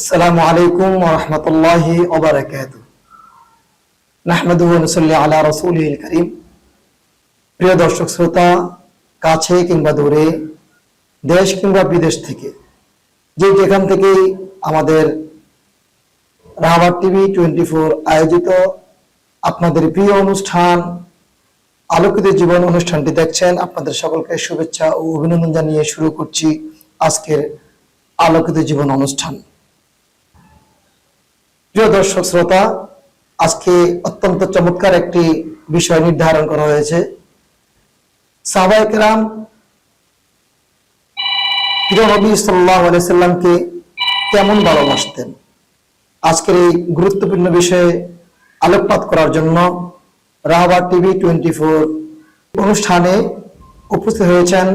আসসালামু আলাইকুম ওরহমতুল্লাহি ওবরাকাত নুসাল্লি আলা রাসূলিল কারীম। প্রিয় দর্শক শ্রোতা, কাছে কিংবা দূরে, দেশ কিংবা বিদেশ থেকে যে যেখান আমাদের টিভি টোয়েন্টি ফোর আয়োজিত আপনাদের প্রিয় অনুষ্ঠান, আলোকিত জীবন অনুষ্ঠানটি দেখছেন, আপনাদের সকলকে শুভেচ্ছা ও অভিনন্দন জানিয়ে শুরু করছি আজকের আলোকিত জীবন অনুষ্ঠান। প্রিয় দর্শক শ্রোতা, আজকে অত্যন্ত চমৎকার একটি বিষয় নির্ধারণ করা হয়েছে। সাহবাইকরাম প্রিয় নবী সাল্লাহ সাল্লামকে কেমন ভালোবাসতেন? আজকের এই গুরুত্বপূর্ণ বিষয়ে আলোকপাত করার জন্য রাহাবা টিভি টোয়েন্টি ফোর অনুষ্ঠানে উপস্থিত হয়েছেন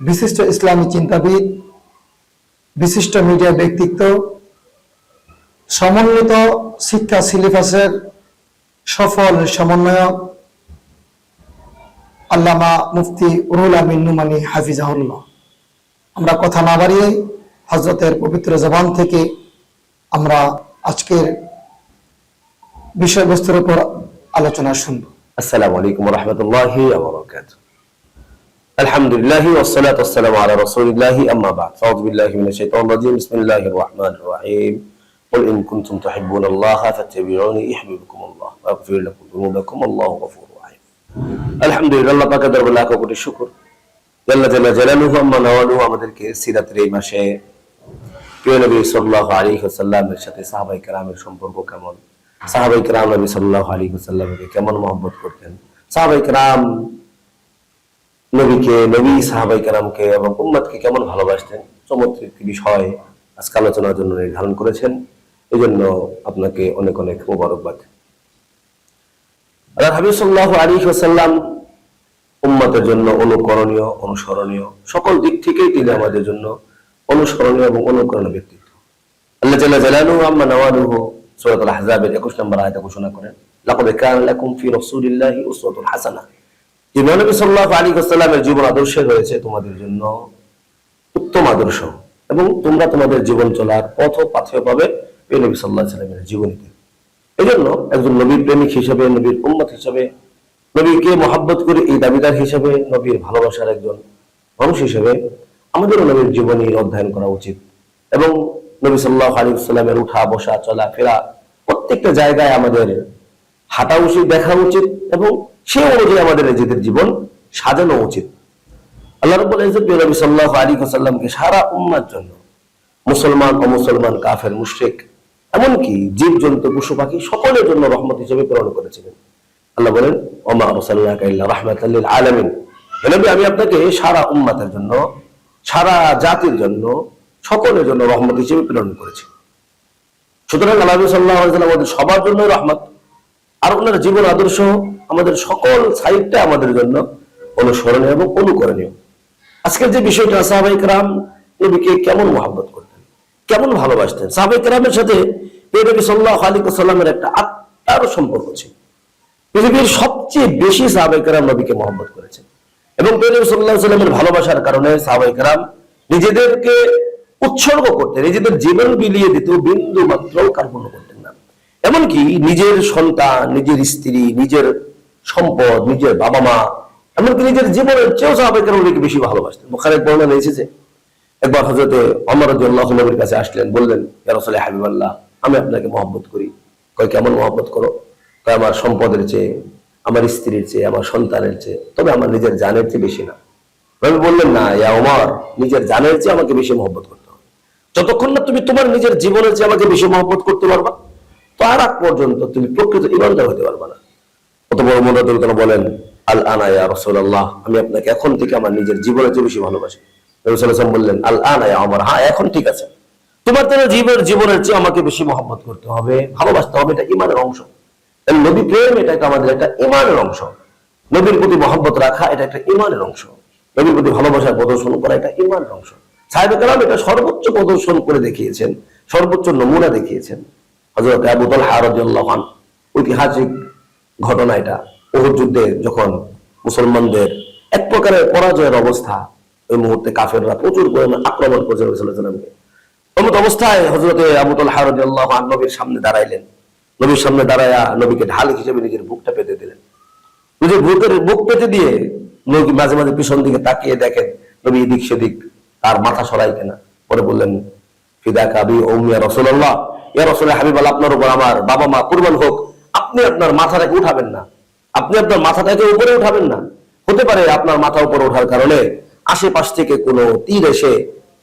বিশিষ্ট ইসলামী চিন্তাবিদ, বিশিষ্ট মিডিয়া ব্যক্তিত্ব সমন্বিত শিক্ষা সিলেবাসের সফল সমন্বয়ক আল্লামা মুফতি উরুল আমিন নুমানি হাফিজাহুল্লাহ। আমরা কথা না বাড়িয়ে হজরতের পবিত্র জবান থেকে আমরা আজকের বিষয়বস্তুর উপর আলোচনা শুনব। আসসালামু আলাইকুম রাহমাতুল্লাহি ওয়া বারাকাতুহু। الحمد لله والصلاه والسلام على رسول الله اما بعد فاعوذ بالله من الشيطان الرجيم بسم الله الرحمن الرحيم الرجيم بسم الله الرحمن الرحيم قل إن كنتم تحبون الله فاتبعوني يحببكم الله ويغفر لكم ذنوبكم الله غفور رحيم الحمد لله আল্লাহ পাকের দরবারে লাখো কোটি শুকর জাল্লা জাল্লা জালালুহু আম্মা নাওয়ালুহু আমাদেরকে সিরাতের এই মাসে প্রিয় নবী সাল্লাল্লাহু আলাইহি ওয়াসাল্লামের সাথে সাহাবাই কেরামের সম্পর্ক কেমন সাহাবাই কেরাম নবী সাল্লাল্লাহু আলাইহি ওয়াসাল্লামকে কেমন মহব্বত করতেন সাহাবাই কেরাম নবীকে নবী সাহাবাই কেরামকে এবং উম্মতকে কেমন ভালোবাসতেন চমৎকার একটি বিষয় আজকে আলোচনার জন্য নির্ধারণ করেছেন এই জন্য আপনাকে অনেক অনেক মোবারকবাদ। আর হাবিব সাল্লাল্লাহু আলাইহি ওয়াসাল্লাম উম্মতের জন্য অনুকরণীয়, অনুসরণীয়, সকল দিক থেকেই তিনি আমাদের জন্য অনুসরণীয় এবং অনুকরণীয় ব্যক্তিত্ব। আল্লাহ জাল্লা জালালুহু আম্মা নাওয়ালুহু সূরাতুল আহজাবের 21 নম্বর আয়াতে ঘোষণা করেন, লাকাদ কানা লাকুম ফি রাসূলিল্লাহি উসওয়াতুন হাসানাহ। যে নবী সাল্লাল্লাহু আলাইহি ওয়াসাল্লামের জীবন আদর্শে রয়েছে তোমাদের জন্য উত্তম আদর্শ এবং তোমরা তোমাদের জীবন চলার পথ পাথেয় পাবে। এই নবী ওয়াসাল্লামের জীবনীতে। এই জন্য একজন নবীর প্রেমিক হিসেবে, নবীর উম্মত হিসেবে, নবীকে মহাব্বত করে এই দাবিদার হিসেবে, নবীর ভালোবাসার একজন মানুষ হিসেবে আমাদেরও নবীর অধ্যয়ন করা উচিত। এবং নবী সাল্লাহ উঠা, বসা, চলা, ফেরা প্রত্যেকটা জায়গায় আমাদের হাঁটা উচিত, দেখা উচিত এবং সে অনুযায়ী আমাদের নিজেদের জীবন সাজানো উচিত। আল্লাহ রব্বুল নবী সারা উম্মার জন্য মুসলমান অমুসলমান কাফের মুশরিক এমনকি জীব জন্তু পশু পাখি সকলের জন্য রহমত হিসেবে প্রেরণ করেছিলেন। আল্লাহ বলেন আলামিন। নবী, আমি আপনাকে সারা উম্মাতের জন্য, সারা জাতির জন্য, সকলের জন্য রহমত হিসেবে প্রেরণ করেছি। সুতরাং আল্লাহ সাল্লাহ আমাদের সবার জন্য রহমত। আর ওনার জীবন আদর্শ আমাদের সকল সাইডটা আমাদের জন্য অনুসরণীয় এবং অনুকরণীয়। আজকের যে বিষয়টা সাহাবাহিক রাম নবীকে কেমন মহাব্বত করতেন কেমন ভালোবাসতেন? সাহাবাহিক রামের সাথে সাল্লাহ আলী সাল্লামের একটা আত্মারও সম্পর্ক ছিল। পৃথিবীর সবচেয়ে বেশি সাহাবাহিক রাম নবীকে মহব্বত করেছেন। এবং নবী সাল্লাহ সাল্লামের ভালোবাসার কারণে সাহাবাহিক রাম নিজেদেরকে উৎসর্গ করতেন, নিজেদের জীবন বিলিয়ে দিত, বিন্দু মাত্র কার্পণ্য করতেন না। এমনকি নিজের সন্তান, নিজের স্ত্রী, নিজের সম্পদ, নিজের বাবা মা এমনকি নিজের জীবনের চেয়েও সাহাবাহিকের নবীকে বেশি ভালোবাসতেন। মুখারের বর্ণনা এসেছে একবার হজরতে অমর নবীর কাছে আসলেন, বললেন হাবিবাল্লাহ, আমি আপনাকে মহব্বত করি। কয়, কেমন মহব্বত করো? কয়, আমার সম্পদের চেয়ে, আমার স্ত্রীর চেয়ে, আমার সন্তানের চেয়ে, তবে আমার নিজের জানের চেয়ে বেশি না। নবী বললেন, না, ইয়া ওমর, নিজের জানের চেয়ে আমাকে বেশি মহব্বত করতে হবে। যতক্ষণ না তুমি তোমার নিজের জীবনের চেয়ে আমাকে বেশি মহব্বত করতে পারবা তার আগ পর্যন্ত তুমি প্রকৃত ইমানদার হতে পারবা না। কত বড় মনে বলেন, আল আনা ইয়া রাসূলুল্লাহ, আমি আপনাকে এখন থেকে আমার নিজের জীবনের চেয়ে বেশি ভালোবাসি। আলাইহি বললেন আল আনা ইয়া ওমর হ্যাঁ এখন ঠিক আছে। তোমার তাহলে জীবনের জীবনের চেয়ে আমাকে বেশি মহব্বত করতে হবে, ভালোবাসতে হবে, এটা ইমানের অংশ। নবী প্রেম, এটা আমাদের একটা ইমানের অংশ। নবীর প্রতি মহব্বত রাখা, এটা একটা ইমানের অংশ। নবীর প্রতি প্রদর্শন করা, এটা ইমানের অংশ। সাহেব কালাম এটা সর্বোচ্চ প্রদর্শন করে দেখিয়েছেন, সর্বোচ্চ নমুনা দেখিয়েছেন। হজরত আবু তালহা ঐতিহাসিক ঘটনা এটা। ওহুদ যুদ্ধে যখন মুসলমানদের এক প্রকারের পরাজয়ের অবস্থা ওই মুহূর্তে কাফেররা প্রচুর পরিমাণ আক্রমণ করেছে নবী আলাইহি অমত অবস্থায় হজরতে আবুতুল হারদিয়াল্লাহ নবীর সামনে দাঁড়াইলেন। নবীর সামনে দাঁড়ায়া নবীকে ঢাল হিসেবে নিজের বুকটা পেতে দিলেন। নিজের বুকের বুক পেতে দিয়ে নবী মাঝে মাঝে পিছন দিকে তাকিয়ে দেখেন নবী এদিক সেদিক তার মাথা সরাই কেনা। পরে বললেন ফিদা কাবি ওমিয়া রসুল্লাহ ইয়া রসুল হাবিব আল্লাহ, আপনার উপর আমার বাবা মা কুরবান হোক আপনি আপনার মাথাটাকে উঠাবেন না। আপনি আপনার মাথাটাকে উপরে উঠাবেন না। হতে পারে আপনার মাথা উপরে ওঠার কারণে আশেপাশ থেকে কোনো তীর এসে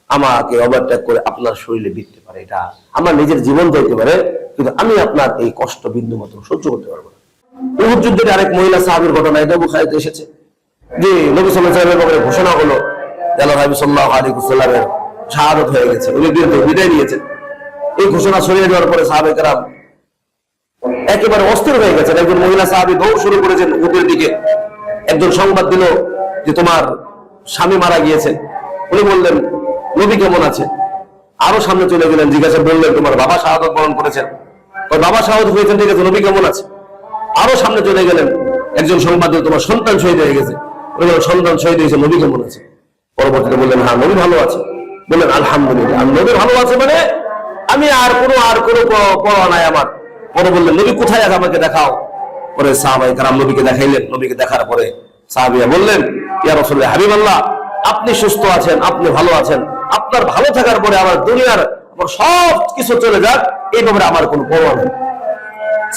আমাকে ওভারটেক করে আপনার শরীরে বিধতে পারে। এটা আমার নিজের জীবন যাইতে পারে, কিন্তু আমি আপনার এই কষ্ট বিন্দু মাত্র সহ্য করতে পারব না। উহুদ যুদ্ধের আরেক মহিলা সাহাবীর ঘটনা এটা বুখারিতে এসেছে। যে নবী সাল্লাল্লাহু আলাইহি ওয়াসাল্লামের ব্যাপারে ঘোষণা হলো, যে আল্লাহ নবী সাল্লাল্লাহু আলাইহি ওয়াসাল্লামের শাহাদাত হয়ে গেছে, উনি বিদায় নিয়েছেন। এই ঘোষণা ছড়িয়ে দেওয়ার পরে সাহাবে কেরাম একেবারে অস্থির হয়ে গেছেন। একজন মহিলা সাহাবী দৌড় শুরু করেছেন উহুদের দিকে। একজন সংবাদ দিল যে তোমার স্বামী মারা গিয়েছে উনি বললেন, নবী কেমন আছে আরও সামনে চলে গেলেন, জিজ্ঞাসা বললেন তোমার বাবা শাহাদত বরণ করেছেন? বাবা শাহাদত হয়েছেন, ঠিক আছে, নবী কেমন আছে আরও সামনে চলে গেলেন, একজন সংবাদ তোমার সন্তান শহীদ হয়ে গেছে। সন্তান শহীদ হয়েছে, নবী কেমন আছে পরবর্তীতে বললেন হ্যাঁ নবী ভালো আছে। বললেন, আলহামদুলিল্লাহ। নবী ভালো আছে মানে আমি আর কোনো আর কোনো প- পরোয়া নাই আমার। পরে বললেন, নবী কোথায় আছে আমাকে দেখাও? পরে সাহাবাই কারাম নবীকে দেখাইলেন, নবীকে দেখার পরে সাহাবিয়া বললেন, ইয়া রসুল হাবিব আল্লাহ আপনি সুস্থ আছেন, আপনি ভালো আছেন। আপনার ভালো থাকার পরে আমার দুনিয়ার আমার সব কিছু চলে যাক, এই ব্যাপারে আমার কোনো পরোয়া নেই।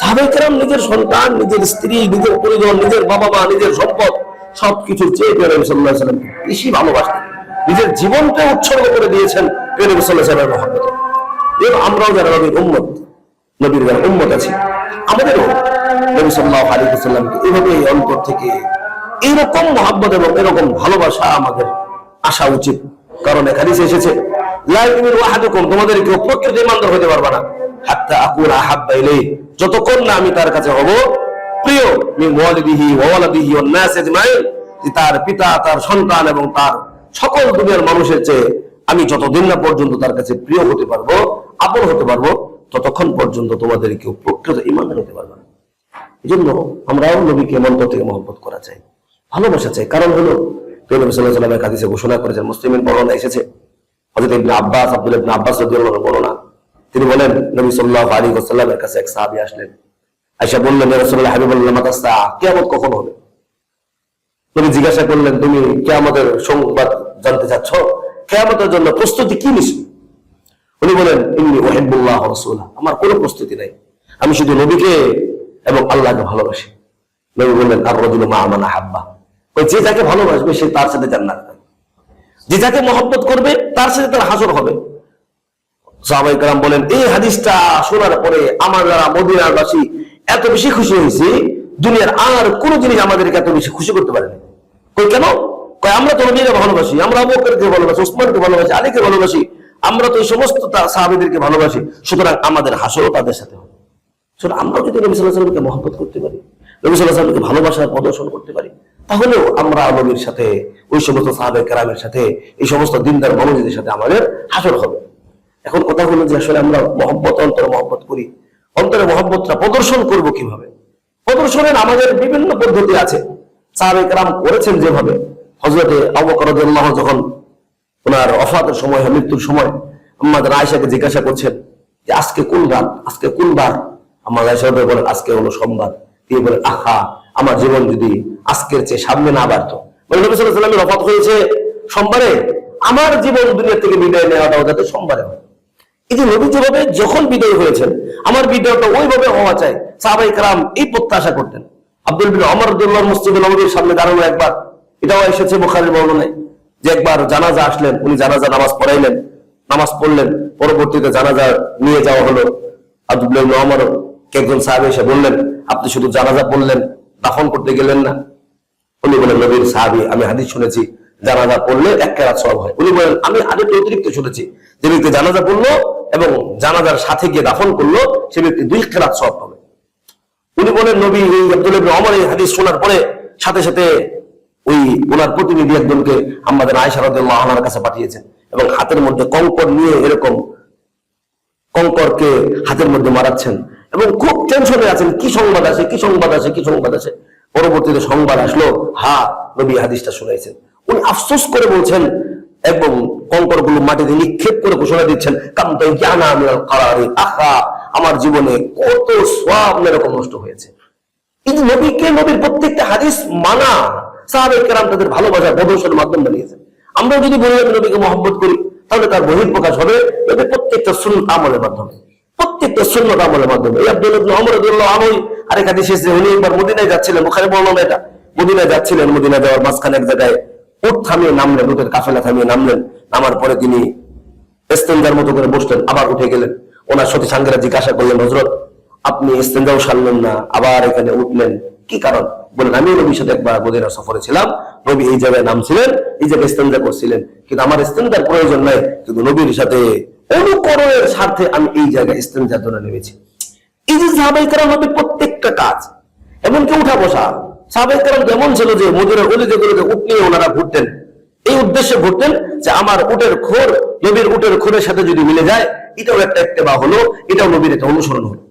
সাহাবাইকেরাম নিজের সন্তান, নিজের স্ত্রী, নিজের পরিজন, নিজের বাবা মা নিজের সম্পদ, সবকিছু চেয়ে পেরেন সাল্লাহ সাল্লাম বেশি ভালোবাসতেন। নিজের জীবনটা উৎসর্গ করে দিয়েছেন পেরেন সাল্লাহ সাল্লামের মহব্বত। এবং আমরাও যারা নবীর উম্মত, নবীর যারা উম্মত আছি, আমাদেরও নবী সাল্লাহ আলী সাল্লামকে এইভাবে এই অন্তর থেকে এইরকম মহাব্বত এবং এরকম ভালোবাসা আমাদের আসা উচিত। কারণ এখানে এসেছে তোমাদের কেউ না। যতক্ষণ না আমি তার কাছে হব সন্তান এবং তার সকল মানুষের চেয়ে আমি যতদিন না পর্যন্ত তার কাছে প্রিয় হতে পারব, আপন হতে পারব, ততক্ষণ পর্যন্ত তোমাদের কেউ প্রকৃত ইমানদার হতে পারবে না। এই জন্য আমরাও নবীকে মন্ত্র থেকে মহব্বত করা চাই। ভালোবাসা চাই। কারণ হলো নবী সাল্লাহ ঘোষণা করেছেন মুসলিমের বর্ণনা এসেছে। হযরত ইবনে আব্বাস, আব্দুল ইবনে আব্বাস বর্ণনা। তিনি বলেন, নবী সাল্লাল্লাহু আলাইহি ওয়াসাল্লামের কাছে এক সাহাবী আসলেন। আয়েশা বললেন কিয়ামত কখন হবে? নবী জিজ্ঞাসা করলেন, তুমি কিয়ামতের সংবাদ জানতে চাচ্ছ? কিয়ামতের জন্য প্রস্তুতি কি নিস উনি বলেন, ইন্নি ওহিবুল্লাহ রাসূলা, আমার কোনো প্রস্তুতি নাই। আমি শুধু নবীকে এবং আল্লাহকে ভালোবাসি। নবী বললেন আর রজুল মা আমানা হাব্বা ওই যে যাকে ভালোবাসবে সে তার সাথে জান্নাত পাবে যে যাকে মহব্বত করবে, তার সাথে তার হাসর হবে। সাহাবাই কালাম বলেন, এই হাদিসটা শোনার পরে আমার যারা মদিনাবাসী এত বেশি খুশি হয়েছি, দুনিয়ার আর কোন জিনিস আমাদেরকে এত বেশি খুশি করতে পারেনি। কই, কেন? কই, আমরা তো নবীকে ভালোবাসি, আমরা আবুবকরকে ভালোবাসি, ওসমানকে ভালোবাসি, আলীকে ভালোবাসি, আমরা তো এই সমস্ত সাহাবীদেরকে ভালোবাসি, সুতরাং আমাদের হাসরও তাদের সাথে হবে। সুতরাং আমরা যদি নবী সাল্লাহ সাল্লামকে মহব্বত করতে পারি, নবী সাল্লাহ সাল্লামকে ভালোবাসার প্রদর্শন করতে পারি তাহলেও আমরা নবীর সাথে, ওই সমস্ত সাহাবে কেরামের সাথে, এই সমস্ত দিনদার মানুষদের সাথে আমাদের হাসর হবে। এখন কথা হলো যে আসলে আমরা মহব্বত, অন্তরে মহব্বত করি। অন্তরে মহব্বতটা প্রদর্শন করব কীভাবে? প্রদর্শনের আমাদের বিভিন্ন পদ্ধতি আছে। সাহাবে কেরাম করেছেন যেভাবে। হজরতে আবকরদুল্লাহ যখন ওনার অফাতের সময় মৃত্যুর সময় আমাদের আয়সাকে জিজ্ঞাসা করছেন যে, আজকে কোন রাত? আজকে কোন বার? আমার আয়সা বলেন, আজকে হলো সোমবার। তিনি বলেন, আহা, আমার জীবন যদি আজকের চেয়ে সামনে না বাড়তো। মানে নবী সাল্লামের অফাত হয়েছে সোমবারে। আমার জীবন দুনিয়া থেকে বিদায় নেওয়াটাও যাতে সোমবারে হয়। এই যে নবী যেভাবে যখন বিদায় হয়েছেন, আমার বিদায়টা ওইভাবে হওয়া চাই। সাহাবাই কালাম এই প্রত্যাশা করতেন। আব্দুল বিন অমর আব্দুল্লাহ মসজিদ নবীর সামনে দাঁড়ানো একবার। এটাও এসেছে বোখারের বর্ণনায় যে একবার জানাজা আসলেন, উনি জানাজা নামাজ পড়াইলেন। নামাজ পড়লেন, পরবর্তীতে জানাজা নিয়ে যাওয়া হলো। আব্দুল অমর একজন সাহেব এসে বললেন, আপনি শুধু জানাজা পড়লেন, দাফন করতে গেলেন না। উনি বলেন, নবীর সাহাবি, আমি হাদিস শুনেছি, জানাজা পড়লে এক কেরাত সব হয়। উনি বলেন, আমি আরেকটু অতিরিক্ত শুনেছি। যে ব্যক্তি জানাজা পড়ল এবং জানাজার সাথে গিয়ে দাফন করল, সে ব্যক্তি দুই কেরাত সব পাবে। উনি বলেন, নবী এই আব্দুল ইবনে ওমর এই হাদিস শোনার পরে সাথে সাথে ওই ওনার প্রতিনিধি একজনকে আমাদের আয়েশা রাদিয়াল্লাহু আনহার কাছে পাঠিয়েছেন এবং হাতের মধ্যে কঙ্কর নিয়ে এরকম কঙ্করকে হাতের মধ্যে মারাচ্ছেন এবং খুব টেনশনে আছেন, কি সংবাদ আছে কি সংবাদ আছে কি সংবাদ আছে পরবর্তীতে সংবাদ আসলো, হা, নবী হাদিসটা শুনাইছেন। উনি আফসোস করে বলছেন, এবং কঙ্করগুলো মাটিতে নিক্ষেপ করে ঘোষণা দিচ্ছেন আহা, আমার জীবনে কত সব এরকম নষ্ট হয়েছে। নবীকে নবীর প্রত্যেকটা হাদিস মানা কেরাম তাদের প্রদর্শনের মাধ্যম বানিয়েছেন আমরা যদি বলি আমি নবীকে মহব্বত করি, তাহলে তার বহির প্রকাশ হবে প্রত্যেকটা সুন্নত আমলের মাধ্যমে। প্রত্যেকটা সুন্নত আমলের মাধ্যমে। এই আব্দুল আনহু আরেক হাদিস উনি একবার মদিনায় যাচ্ছিলেন, বুখারী বর্ণনা এটা। মদিনায় যাচ্ছিলেন যাওয়ার মাঝখানে এক জায়গায় উঠ থামিয়ে নামলেন কাফেলা থামিয়ে নামলেন। নামার পরে তিনি মতো করে বসলেন, আবার উঠে গেলেন। ওনার সতী সাঙ্গেরা জিজ্ঞাসা করলেন হজরত আপনি ইস্তেঞ্জাও সারলেন না, আবার এখানে উঠলেন? কি কারণ? বলেন আমি নবীর সাথে একবার মদিনা সফরে ছিলাম, নবী এই জায়গায় নামছিলেন, এই জায়গায় ইস্তেঞ্জা করছিলেন। কিন্তু আমার ইস্তেঞ্জার প্রয়োজন নাই, কিন্তু নবীর সাথে অনুকরণের স্বার্থে আমি এই জায়গায় ইস্তেঞ্জার জন্য নেমেছি। এই যে নবীর প্রত্যেকটা কাজ, এমনকি উঠা বসা। সাহাবাই কারণ যেমন ছিল যে মদিনার অলিতে গলিতে উঠ নিয়ে ওনারা ঘুরতেন। এই উদ্দেশ্যে ঘুরতেন যে আমার উটের খোর, নবীর উটের খোরের সাথে যদি মিলে যায়, এটাও একটা একটা হলো, এটাও নবীর একটা অনুসরণ হলো।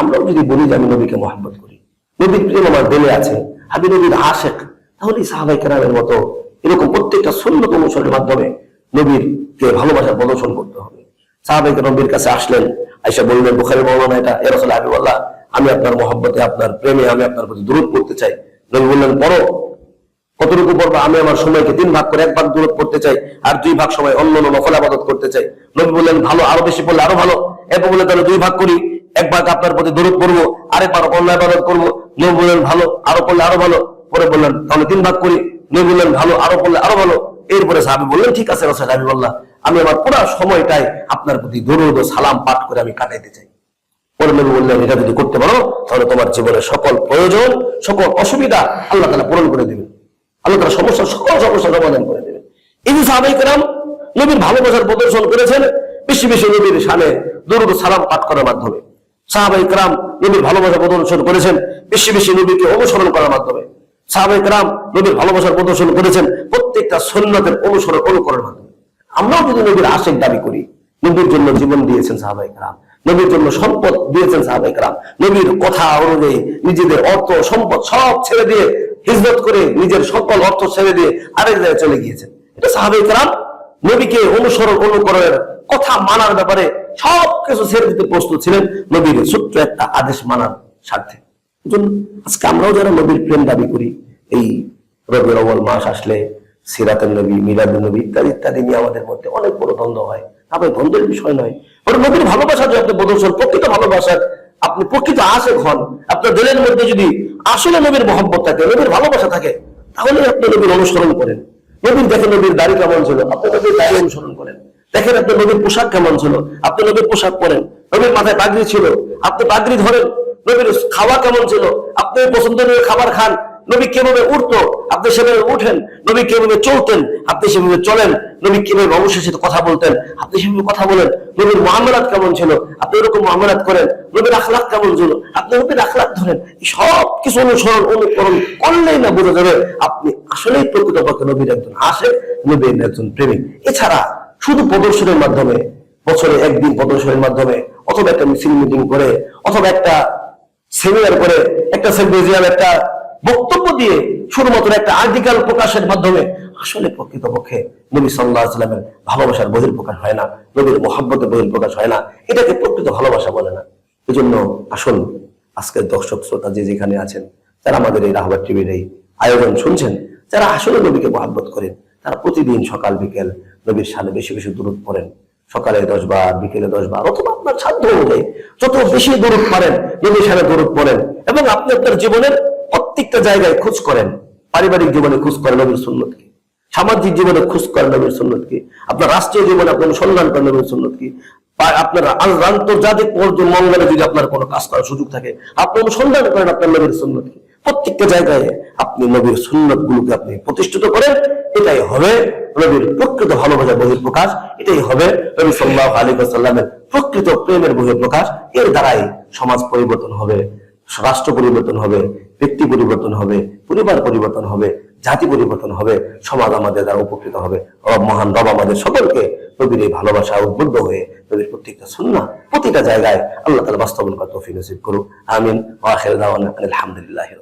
আমরাও যদি বলি যে আমি নবীকে মহাব্বত করি, নবীর প্রেম আমার দিলে আছে, আমি নবীর আশেক, তাহলে সাহাবাই কেরামের মতো এরকম প্রত্যেকটা সুন্নত অনুসরণের মাধ্যমে নবীর কে ভালোবাসা প্রদর্শন করতে হবে। সাহাবাই নবীর কাছে আসলেন আইসা বললেন, বুখারি মৌলানা এটা এরসল হাবিবাল্লাহ আমি আপনার মহব্বতে, আপনার প্রেমে আমি আপনার প্রতি দূরত করতে চাই। নবী বললেন, পড়ো। কতটুকু পড়ব? আমি আমার সময়কে তিন ভাগ করে এক ভাগ দূরত করতে চাই আর দুই ভাগ সময় অন্য অন্য নকল আবাদত করতে চাই। নবী বললেন, ভালো, আরও বেশি পড়লে আরও ভালো। এরপর বললেন, তাহলে দুই ভাগ করি, এক ভাগ আপনার প্রতি দূরত করব আরেকবার অন্য আবাদত করব। নবী বললেন, ভালো, আরও পড়লে আরও ভালো। পরে বললেন, তাহলে তিন ভাগ করি। নবী বললেন, ভালো, আরও পড়লে আরও ভালো। এরপরে সাহাবি বললেন, ঠিক আছে রসা সাহাবি বললাম আমি আমার পুরো সময়টাই আপনার প্রতি দরুদ ও সালাম পাঠ করে আমি কাটাইতে চাই। বললেন এটা যদি করতে পারো, তাহলে তোমার জীবনের সকল প্রয়োজন, সকল অসুবিধা আল্লাহ তালা পূরণ করে দিবেন। আল্লাহ তালা সমস্যার সকল সমস্যা সমাধান করে দেবেন। এই সাহাবাই কেরাম নবীর ভালোবাসার প্রদর্শন করেছেন, বেশি বেশি নবীর সামনে দরুদ সালাম পাঠ করার মাধ্যমে। সাহাবাই কেরাম নবীর ভালোবাসা প্রদর্শন করেছেন, বেশি বেশি নবীকে অনুসরণ করার মাধ্যমে। সাহাবাই কেরাম নবীর ভালোবাসার প্রদর্শন করেছেন, প্রত্যেকটা সন্ন্যতের অনুসরণ অনুকরণের মাধ্যমে। আমরাও যদি নবীর আশেক দাবি করি, নবীর জন্য জীবন দিয়েছেন সাহাবাই কালাম নবীর জন্য সম্পদ দিয়েছেন সাহাবাই কালাম নবীর কথা অনুযায়ী নিজেদের অর্থ, সম্পদ সব ছেড়ে দিয়ে হিজরত করে নিজের সকল অর্থ ছেড়ে দিয়ে আরেক জায়গায় চলে গিয়েছেন। এটা সাহাবাই কালাম নবীকে অনুসরণ, অনুকরণের কথা মানার ব্যাপারে সব কিছু ছেড়ে দিতে প্রস্তুত ছিলেন। নবীর ছোট্ট একটা আদেশ মানার স্বার্থে। আজকে আমরাও যারা নবীর প্রেম দাবি করি, এই রবির অবল মাস আসলে সিরাতের নবী মিলাদুল নবী ইত্যাদি ইত্যাদি নিয়ে আমাদের মধ্যে অনেক বড় দ্বন্দ্ব হয়। তবে দ্বন্দ্বের বিষয় নয়। ওর নবীর ভালোবাসা যদি আপনি প্রদর্শন প্রকৃত ভালোবাসার আপনি প্রকৃত আশেক হন, আপনার দিলের মধ্যে যদি আসলে নবীর মহব্বত থাকে, নবীর ভালোবাসা থাকে তাহলে আপনি নবীর অনুসরণ করেন। নবীর দেখেন নবীর দাড়ি কেমন ছিল, আপনি নবীর দাড়ি অনুসরণ করেন। দেখেন আপনার নবীর পোশাক কেমন ছিল, আপনি নবীর পোশাক পরেন। নবীর মাথায় পাগড়ি ছিল, আপনি পাগড়ি ধরেন, নবীর খাওয়া কেমন ছিল, আপনি পছন্দের খাবার খান নবী কীভাবে উঠতো? আপনি সেভাবে উঠেন, নবী কীভাবে চলতেন, আপনি সেভাবে চলেন, নবী কীভাবে সাথে কথা বলতেন, আপনি সেভাবে কথা বলেন, নবীর মহামেলাত কেমন ছিল? আপনি ওরকম মহামেলাত করেন, নবীর আখলাক কেমন ছিল? আপনি নবীর আখলাক ধরেন সব কিছু অনুসরণ, অনুকরণ করলেই না বোঝা যাবে আপনি আসলেই প্রকৃতপক্ষে নবীর একজন আসে, নবীর একজন প্রেমিক। এছাড়া শুধু প্রদর্শনের মাধ্যমে, বছরে একদিন প্রদর্শনের মাধ্যমে, অথবা একটা মিছিল মিটিং করে, অথবা একটা সেমিনার করে, একটা সেমিজিয়াম একটা বক্তব্য দিয়ে শুধুমাত্র একটা আর্টিকেল প্রকাশের মাধ্যমে আসলে প্রকৃতপক্ষে নবী সাল্লাহ সাল্লামের ভালোবাসার বহির প্রকাশ হয় না, নবীর মহাব্বতের বহির প্রকাশ হয় না, এটাকে প্রকৃত ভালোবাসা বলে না। এই জন্য আসুন, আজকের দর্শক শ্রোতা যে যেখানে আছেন, যারা আমাদের এই রাহবার টিভির এই আয়োজন শুনছেন, যারা আসলে নবীকে মহাব্বত করেন, তারা প্রতিদিন সকাল, বিকেল নবীর সালে বেশি বেশি দূরত পড়েন। সকালে দশ বার বিকেলে দশ বার অথবা আপনার সাধ্য অনুযায়ী যত বেশি দূরত পারেন, নবীর সালে দূরত পড়েন, এবং আপনি আপনার জীবনের প্রত্যেকটা জায়গায় খোঁজ করেন। পারিবারিক জীবনে খোঁজ করেন নবীর সুন্নতকে। সামাজিক জীবনে খোঁজ করেন নবীর সুন্নতকে। আপনার রাষ্ট্রীয় জীবনে আপনি অনুসন্ধান করেন নবীর সুন্নতকে। আপনার আন্তর্জাতিক পর্য- মঙ্গলে যদি আপনার কোনো কাজ করার সুযোগ থাকে, আপনি অনুসন্ধান করেন আপনার নবীর সুন্নতকে। প্রত্যেকটা জায়গায় আপনি নবীর সুন্নত গুলোকে আপনি প্রতিষ্ঠিত করেন। এটাই হবে নবীর প্রকৃত ভালোবাসার বহির প্রকাশ এটাই হবে নবী সাল্লাহ আলী সাল্লামের প্রকৃত প্রেমের বহির প্রকাশ এর দ্বারাই সমাজ পরিবর্তন হবে, রাষ্ট্র পরিবর্তন হবে ব্যক্তি পরিবর্তন হবে, পরিবার পরিবর্তন হবে, জাতি পরিবর্তন হবে, সমাজ আমাদের দ্বারা উপকৃত হবে। রব মহান, রব আমাদের সকলকে নবীর এই ভালোবাসা উদ্বুদ্ধ হয়ে নবীর প্রত্যেকটা সুন্না প্রতিটা জায়গায় আল্লাহ তালা বাস্তবায়ন করতে তৌফিক নসিব করুক। আমিন। আলহামদুলিল্লাহি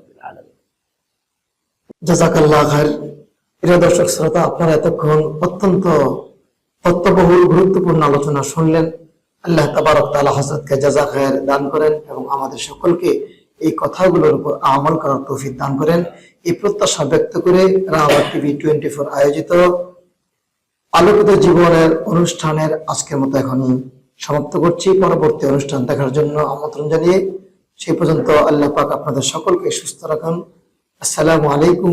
দর্শক, শ্রোতা, আপনারা এতক্ষণ অত্যন্ত তত্ত্ববহুল, গুরুত্বপূর্ণ আলোচনা শুনলেন। আল্লাহ তাবারক তাআলা হযরতকে জাযা খায়ের দান করেন এবং আমাদের সকলকে এই কথাগুলোর উপর আমল করার তৌফিক দান করেন। এই প্রত্যাশা ব্যক্ত করে রাওয়া টিভি টোয়েন্টি ফোর আয়োজিত আলোকিত জীবনের অনুষ্ঠানের আজকের মতো এখনই সমাপ্ত করছি। পরবর্তী অনুষ্ঠান দেখার জন্য আমন্ত্রণ জানিয়ে সেই পর্যন্ত আল্লাহ পাক আপনাদের সকলকে সুস্থ রাখুন। আসসালামু আলাইকুম।